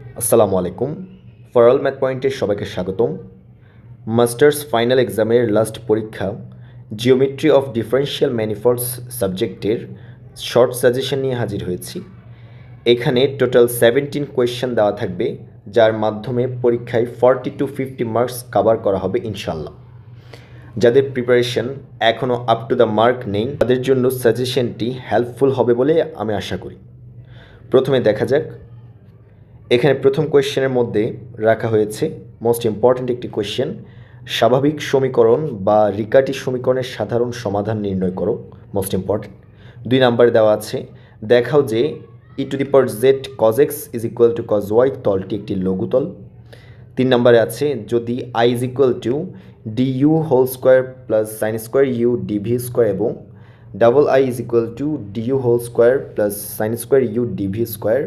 আসসালামু আলাইকুম। ফরাল ম্যাথ পয়েন্টে সবাইকে স্বাগতম। মাস্টার্স ফাইনাল এক্সামের লাস্ট পরীক্ষা জিওমেট্রি অফ ডিফারেন্সিয়াল ম্যানিফল্ডস সাবজেক্টের শর্ট সাজেশন নিয়ে হাজির হয়েছি। এখানে টোটাল সেভেন্টিন কোয়েশ্চেন দেওয়া থাকবে, যার মাধ্যমে পরীক্ষায় forty to fifty marks cover করা হবে ইনশাল্লাহ যাদের প্রিপারেশন এখনও আপ টু দ্য মার্ক নেই, তাদের জন্য সাজেশনটি হেল্পফুল হবে বলে আমি আশা করি। প্রথমে দেখা যাক এখানে প্রথম কোয়েশ্চেনের মধ্যে রাখা হয়েছে মোস্ট ইম্পর্ট্যান্ট একটি কোয়েশ্চেন, স্বাভাবিক সমীকরণ বা রিকাটি সমীকরণের সাধারণ সমাধান নির্ণয় করো মোস্ট ইম্পর্ট্যান্ট দুই নাম্বার দেওয়া আছে, দেখাও যে e to the power z cos x is equal to cos y তলটি একটি লঘুতল। তিন নম্বরে আছে, যদি I is equal to d u whole square plus sine square u dv square এবং double I is equal to d u whole square plus sine square u dv square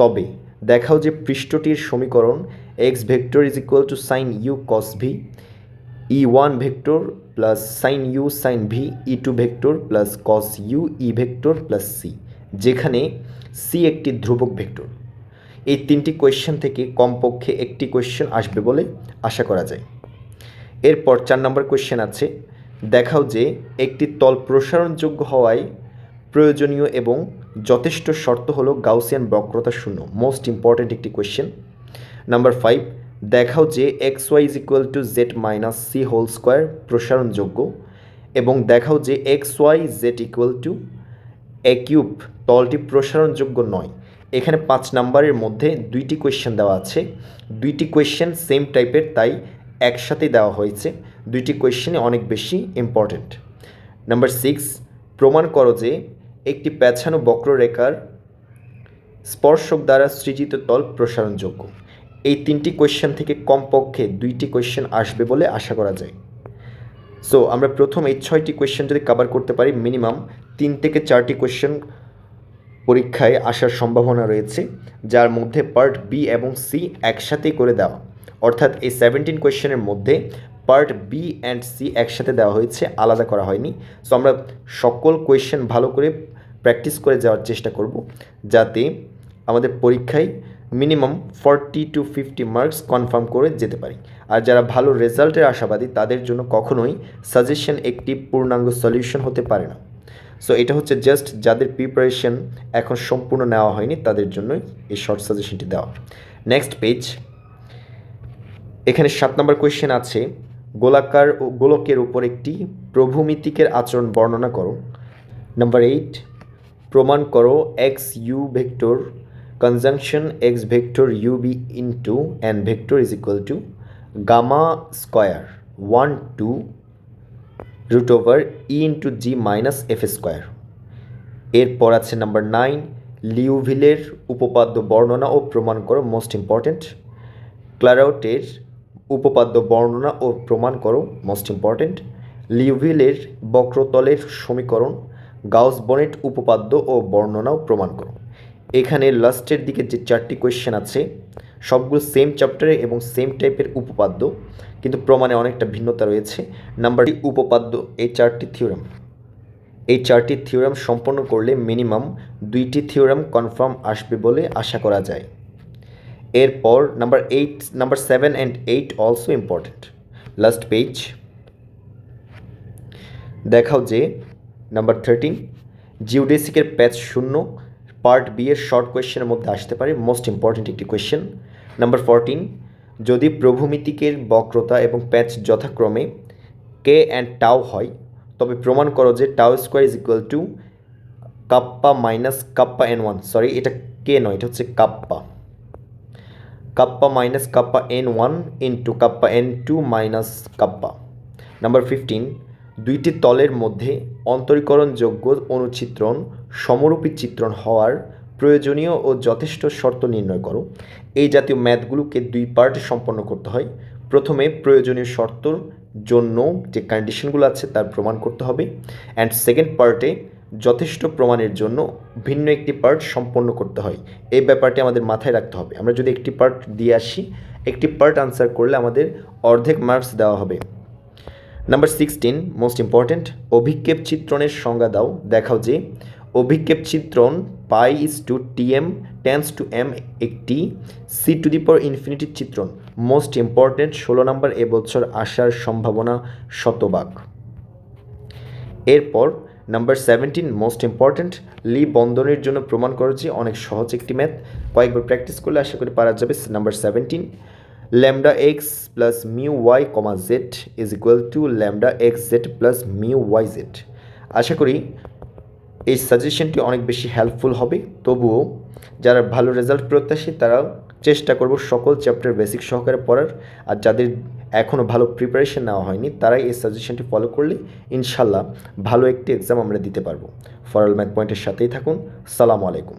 তবে দেখাও যে পৃষ্ঠটির সমীকরণ x vector is equal to sine u cos v e one vector plus sine u sine v e two vector plus cos u e vector plus c যেখানে C একটি ধ্রুবক vector এই তিনটি কোয়েশ্চেন থেকে কমপক্ষে একটি কোয়েশ্চেন আসবে বলে আশা করা যায়। এরপর চার নম্বর কোয়েশ্চেন আছে। দেখাও যে একটি তল প্রসারণযোগ্য হওয়ায় প্রয়োজনীয় এবং যথেষ্ট শর্ত হলো গাউসিয়ান বক্রতা শূন্য। মোস্ট ইম্পর্ট্যান্ট একটি কোয়েশ্চেন নাম্বার ফাইভ দেখাও যে x y is equal to z minus c whole square প্রসারণযোগ্য এবং দেখাও যে x y z equal to a cube তলটি প্রসারণযোগ্য নয়। এখানে পাঁচ নাম্বারের মধ্যে দুইটি কোয়েশ্চেন দেওয়া আছে। দুইটি কোয়েশ্চেন সেম টাইপের তাই একসাথে দেওয়া হয়েছে। দুইটি কোয়েশ্চেনই অনেক বেশি ইম্পর্ট্যান্ট নাম্বার সিক্স প্রমাণ করো যে একটি প্যাছানো বক্ররেখার স্পর্শক দ্বারা সৃজিত তল প্রসারণযোগ্য। এই তিনটি কোয়েশ্চেন থেকে কমপক্ষে দুইটি কোয়েশ্চেন আসবে বলে আশা করা যায়। সো আমরা প্রথম এই ছয়টি কোয়েশ্চেন যদি কভার করতে পারি মিনিমাম তিন থেকে চারটি কোয়েশ্চেন পরীক্ষায় আসার সম্ভাবনা রয়েছে, যার মধ্যে পার্ট বি এবং সি একসাথেই করে দেওয়া। অর্থাৎ এই সেভেন্টিন কোয়েশ্চেনের মধ্যে পার্ট বি অ্যান্ড সি একসাথে দেওয়া হয়েছে, আলাদা করা হয়নি। সো আমরা সকল কোয়েশ্চেন ভালো করে প্র্যাকটিস করে যাওয়ার চেষ্টা করব যাতে আমাদের পরীক্ষায় minimum forty to fifty marks confirm করে যেতে পারি। আর যারা ভালো রেজাল্টের আশাবাদী, তাদের জন্য কখনোই সাজেশন একটি পূর্ণাঙ্গ সলিউশন হতে পারে না। সো এটা হচ্ছে জাস্ট যাদের প্রিপারেশন এখন সম্পূর্ণ নেওয়া হয়নি, তাদের জন্যই এই শর্ট সাজেশনটি দেওয়া। নেক্সট পেজ এখানে সাত নম্বর কোয়েশ্চেন আছে, গোলাকার ও গোলকের উপর একটি প্রভূমিতিকের আচরণ বর্ণনা করো। নাম্বার এইট প্রমাণ করো x u vector conjunction x vector u b into n vector is equal to gamma square one two root over e into g minus f square এরপর আছে নাম্বার নাইন লিউভিলের উপপাদ্য বর্ণনা ও প্রমাণ করো মোস্ট ইম্পর্ট্যান্ট ক্লারাউটের উপপাদ্য বর্ণনা ও প্রমাণ করো মোস্ট ইম্পর্ট্যান্ট লিউভিলের বক্রতলের সমীকরণ গাউস বনেট উপপাদ্য ও বর্ণনাও প্রমাণ করো। এখানে লাস্টের দিকে যে চারটি কোয়েশ্চেন আছে, সবগুলো সেম চ্যাপ্টারে এবং সেম টাইপের উপপাদ্য, কিন্তু প্রমাণে অনেকটা ভিন্নতা রয়েছে। নাম্বারটি উপপাদ্য, এই চারটি থিওরাম এই চারটি থিওরাম সম্পন্ন করলে মিনিমাম দুইটি থিওরাম কনফার্ম আসবে বলে আশা করা যায়। এরপর number eight number seven and eight also important last page দেখাও যে নাম্বার থার্টিন জিওডেসিকের প্যাচ শূন্য পার্ট বি এর শর্ট কোয়েশ্চেনের মধ্যে আসতে পারে মোস্ট ইম্পর্ট্যান্ট একটি কোয়েশ্চেন নাম্বার ফোরটিন যদি প্রভূমিতিকের বক্রতা এবং প্যাচ যথাক্রমে কে অ্যান্ড টাও হয়, তবে প্রমাণ করো যে tau square is equal to kappa minus kappa n one sorry এটা কে নয়, এটা হচ্ছে kappa kappa minus kappa n one into kappa n two minus kappa number fifteen দুইটি তলের মধ্যে অন্তরীকরণযোগ্য অনুচিত্রণ সমরূপী চিত্রণ হওয়ার প্রয়োজনীয় ও যথেষ্ট শর্ত নির্ণয় করো। এই জাতীয় ম্যাথগুলোকে দুই পার্টে সম্পন্ন করতে হয়। প্রথমে প্রয়োজনীয় শর্তর জন্য যে কন্ডিশনগুলো আছে তার প্রমাণ করতে হবে অ্যান্ড সেকেন্ড পার্টে যথেষ্ট প্রমাণের জন্য ভিন্ন একটি পার্ট সম্পন্ন করতে হয়। এই ব্যাপারটি আমাদের মাথায় রাখতে হবে। আমরা যদি একটি পার্ট দিয়ে আসি, একটি পার্ট আনসার করলে আমাদের অর্ধেক মার্কস দেওয়া হবে। নাম্বার সিক্সটিন মোস্ট ইম্পর্ট্যান্ট অভিক্ষেপ চিত্রণের সংজ্ঞা দাও। দেখাও যে, অভিক্ষেপ চিত্রণ pi is to T M tends to M একটি সি টু দি পাওয়ার ইনফিনিটির চিত্রণ। মোস্ট ইম্পর্ট্যান্ট ষোলো নম্বর এবছর আসার সম্ভাবনা শতভাগ। এরপর number seventeen most important Lie বন্ধনের জন্য প্রমাণ করো যে, অনেক সহজ একটি ম্যাথ কয়েকবার প্র্যাকটিস করলে আশা করি পারা যাবে। Number seventeen lambda x plus mu y comma z is equal to lambda x z plus mu y z আশা করি এই সাজেশনটি অনেক বেশি হেল্পফুল হবে। তবুও যারা ভালো রেজাল্ট প্রত্যাশী তারা চেষ্টা করব সকল চ্যাপ্টার বেসিক সহকারে পড়ার। আর যাদের এখনও ভালো প্রিপারেশন নেওয়া হয়নি, তারাই এই সাজেশনটি ফলো করলে ইনশাল্লাহ ভালো একটি এক্সাম আমরা দিতে পারব। ফরাল ম্যাথ পয়েন্টের সাথেই থাকুন। সালামু আলাইকুম।